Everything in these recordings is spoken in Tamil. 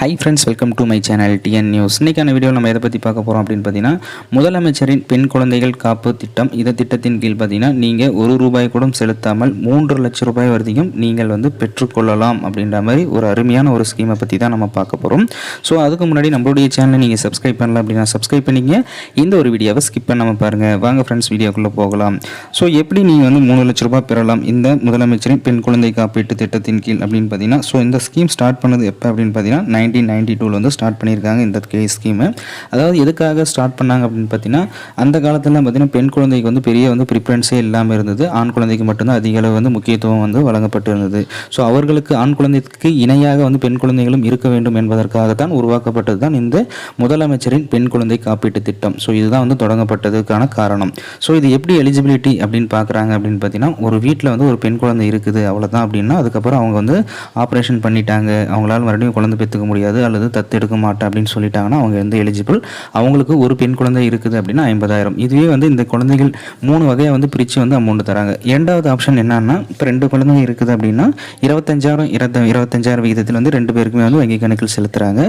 Hi friends welcome to my channel TN news இன்றைக்கான வீடியோ நம்ம எதை பற்றி பார்க்க போகிறோம் அப்படின்னு பார்த்தீங்கன்னா முதலமைச்சரின் பெண் குழந்தைகள் காப்பு திட்டம். இந்த திட்டத்தின் கீழ் பார்த்தீங்கன்னா நீங்கள் ஒரு ரூபாய் கூட செலுத்தாமல் மூன்று லட்சம் ரூபாய் வரைக்கும் நீங்கள் வந்து பெற்றுக்கொள்ளலாம் அப்படின்ற மாதிரி ஒரு அருமையான ஒரு ஸ்கீமை பற்றி தான் நம்ம பார்க்க போகிறோம் ஸோ அதுக்கு முன்னாடி நம்மளுடைய சேனலை நீங்கள் சப்ஸ்கிரைப் பண்ணல அப்படின்னா சப்ஸ்கிரைப் பண்ணிங்க இந்த ஒரு வீடியோவை ஸ்கிப் பண்ணாமல் பாருங்கள் வாங்க ஃப்ரெண்ட்ஸ் வீடியோக்குள்ளே போகலாம். ஸோ எப்படி நீங்கள் வந்து மூணு லட்ச ரூபாய் பெறலாம்? இந்த முதலமைச்சரின் பெண் குழந்தை காப்பீட்டு திட்டத்தின் கீழ் அப்படின்னு பார்த்தீங்கன்னா ஸோ இந்த ஸ்கீம் ஸ்டார்ட் பண்ணது எப்போ அப்படின்னு பார்த்தீங்கன்னா நைன்டீன் நைன்டி டூவில் வந்து ஸ்டார்ட் பண்ணியிருக்காங்க இந்த கே ஸ்கீமு அதாவது எதுக்காக ஸ்டார்ட் பண்ணாங்க அப்படின்னு பார்த்தீங்கன்னா அந்த காலத்தில் பார்த்தீங்கன்னா பெண் குழந்தைக்கு வந்து பெரிய வந்து ப்ரிஃபரன்ஸே இல்லாமல் இருந்தது. ஆண் குழந்தைக்கு மட்டும்தான் அதிக அளவு வந்து முக்கியத்துவம் வந்து வழங்கப்பட்டு இருந்தது. ஸோ அவர்களுக்கு ஆண் குழந்தைக்கு இணையாக வந்து பெண் குழந்தைகளும் இருக்க வேண்டும் என்பதற்காகத்தான் உருவாக்கப்பட்டது தான் இந்த முதலமைச்சரின் பெண் குழந்தை காப்பீட்டு திட்டம். ஸோ இதுதான் வந்து தொடங்கப்பட்டதுக்கான காரணம். ஸோ இது எப்படி எலிஜிபிலிட்டி அப்படின்னு பார்க்குறாங்க அப்படின்னு பார்த்தீங்கன்னா ஒரு வீட்டில் வந்து ஒரு பெண் குழந்தை இருக்குது அவ்வளோதான் அப்படின்னா அதுக்கப்புறம் அவங்க வந்து ஆப்ரேஷன் பண்ணிட்டாங்க. அவங்களால மறுபடியும் குழந்தை பெற்றுக்க முடியும் முடியாது அல்லது தத்தெடுக்க மாட்டேன் அப்படின்னு சொல்லிட்டாங்கன்னா அவங்க வந்து எலிஜிபிள் அவங்களுக்கு ஒரு பெண் குழந்தை இருக்குது அப்படின்னா ஐம்பதாயிரம். இதுவே வந்து இந்த குழந்தைகள் மூணு வகையாக வந்து பிரித்து வந்து அமௌண்ட் தராங்க. இரண்டாவது ஆப்ஷன் என்னன்னா இப்போ ரெண்டு குழந்தைங்க இருக்குது அப்படின்னா இருபத்தஞ்சாயிரம் இருபத்த இருபத்தஞ்சாயிரம் விகிதத்தில் வந்து ரெண்டு பேருக்குமே வந்து வங்கி கணக்கில் செலுத்துறாங்க.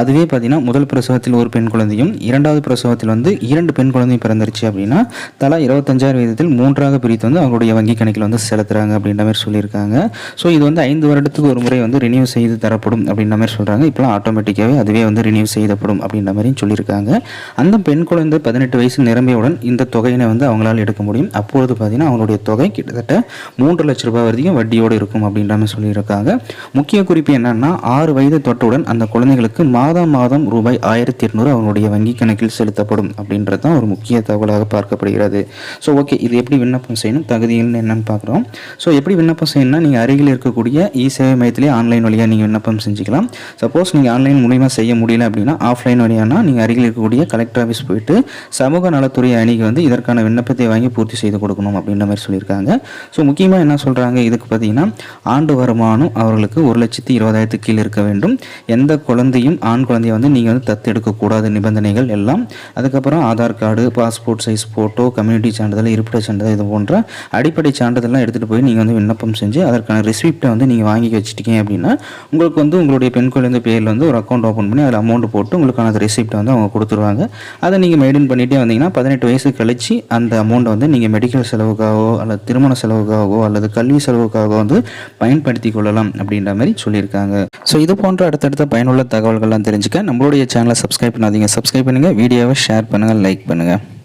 அதுவே பார்த்தீங்கன்னா முதல் பிரசவத்தில் ஒரு பெண் குழந்தையும் இரண்டாவது பிரசவத்தில் வந்து இரண்டு பெண் குழந்தையும் பிறந்துருச்சு அப்படின்னா தலா இருபத்தஞ்சாயிரம் விகிதத்தில் மூன்றாக பிரித்து வந்து அவங்களுடைய வங்கி கணக்கில் வந்து செலுத்துறாங்க அப்படின்ற மாதிரி சொல்லியிருக்காங்க. ஸோ இது வந்து ஐந்து வருடத்துக்கு ஒரு முறை வந்து ரினியூ செய்து தரப்படும் அப்படின்ற மாதிரி சொல்கிறாங்க இப்போ இப்போலாம் ஆட்டோமேட்டிக்காகவே அதுவே வந்து ரினியூ செய்யப்படும் அப்படின்ற மாதிரியும் சொல்லியிருக்காங்க. அந்த பெண் குழந்தை பதினெட்டு வயசு நிரம்பியவுடன் இந்த தொகையினை வந்து அவங்களால எடுக்க முடியும். அப்பொழுது பார்த்தீங்கன்னா அவங்களுடைய தொகை கிட்டத்தட்ட மூன்று லட்ச ரூபாய் வரைக்கும் வட்டியோடு இருக்கும் அப்படின்ற மாதிரி சொல்லியிருக்காங்க. முக்கிய குறிப்பு என்னன்னா ஆறு வயது தொட்டவுடன் அந்த குழந்தைகளுக்கு மாதம் மாதம் ரூபாய் ஆயிரத்தி எட்நூறு அவங்களுடைய வங்கி கணக்கில் செலுத்தப்படும் அப்படின்றது தான் ஒரு முக்கிய தகவலாக பார்க்கப்படுகிறது. ஸோ ஓகே இது எப்படி விண்ணப்பம் செய்யணும்? தகுதிகள் என்னன்னு பார்க்குறோம். ஸோ எப்படி விண்ணப்பம் செய்யணும்னா நீங்கள் அருகில் இருக்கக்கூடிய இ சேவை மையத்திலே ஆன்லைன் வழியாக நீங்கள் விண்ணப்பம் செஞ்சுக்கலாம். சப்போஸ் நீங்கள் ஆன்லைன் மூலிமா செய்ய முடியல அப்படின்னா ஆஃப்லைன் வழியானா நீங்கள் அருகில் இருக்கக்கூடிய கலெக்டர் ஆஃபீஸ் போயிட்டு சமூக நலத்துறை அணிக்கு வந்து இதற்கான விண்ணப்பத்தை வாங்கி பூர்த்தி செய்து கொடுக்கணும் அப்படின்ற மாதிரி சொல்லியிருக்காங்க. ஸோ முக்கியமாக என்ன சொல்கிறாங்க இதுக்கு பார்த்தீங்கன்னா ஆண்டு வருமானம் அவர்களுக்கு ஒரு லட்சத்தி இருபதாயிரத்துக்கு கீழே இருக்க வேண்டும். எந்த குழந்தையும் ஆண் குழந்தையை வந்து நீங்கள் வந்து தத்தெடுக்கக்கூடாது நிபந்தனைகள் எல்லாம். அதுக்கப்புறம் Aadhaar card passport size photo community சான்றிதழ் இருப்பிட சான்றிதழ் இது போன்ற அடிப்படை சான்றிதழ்லாம் எடுத்துகிட்டு போய் நீங்கள் வந்து விண்ணப்பம் செஞ்சு அதற்கான ரெசிப்டை வந்து நீங்கள் வாங்கி வச்சுட்டீங்க அப்படின்னா உங்களுக்கு வந்து உங்களுடைய பெண் குழந்தை பேரில் வந்து ஒரு அக்கௌண்ட் ஓப்பன் பண்ணி அதில் அமௌண்ட் போட்டு உங்களுக்கான ரிசிப்டை வந்து அவங்க கொடுத்துருவாங்க. அதை நீங்கள் மெயின்டைன் பண்ணிகிட்டே வந்தீங்கன்னா பதினெட்டு வயசு கழிச்சு அந்த அமௌண்ட்டை வந்து நீங்கள் மெடிக்கல் செலவுக்காகவோ அல்லது திருமண செலவுக்காகவோ அல்லது கல்வி செலவுக்காகவோ வந்து பயன்படுத்தி கொள்ளலாம் அப்படின்ற மாதிரி சொல்லியிருக்காங்க. ஸோ இது போன்ற அடுத்தடுத்த பயனுள்ள தகவல்கள்லாம் தெரிஞ்சுக்க நம்மளுடைய சேனலை சப்ஸ்கிரைப் பண்ணாதீங்க. சப்ஸ்கிரைப் பண்ணுங்கள் வீடியோவை ஷேர் பண்ணுங்கள் லைக் பண்ணுங்கள்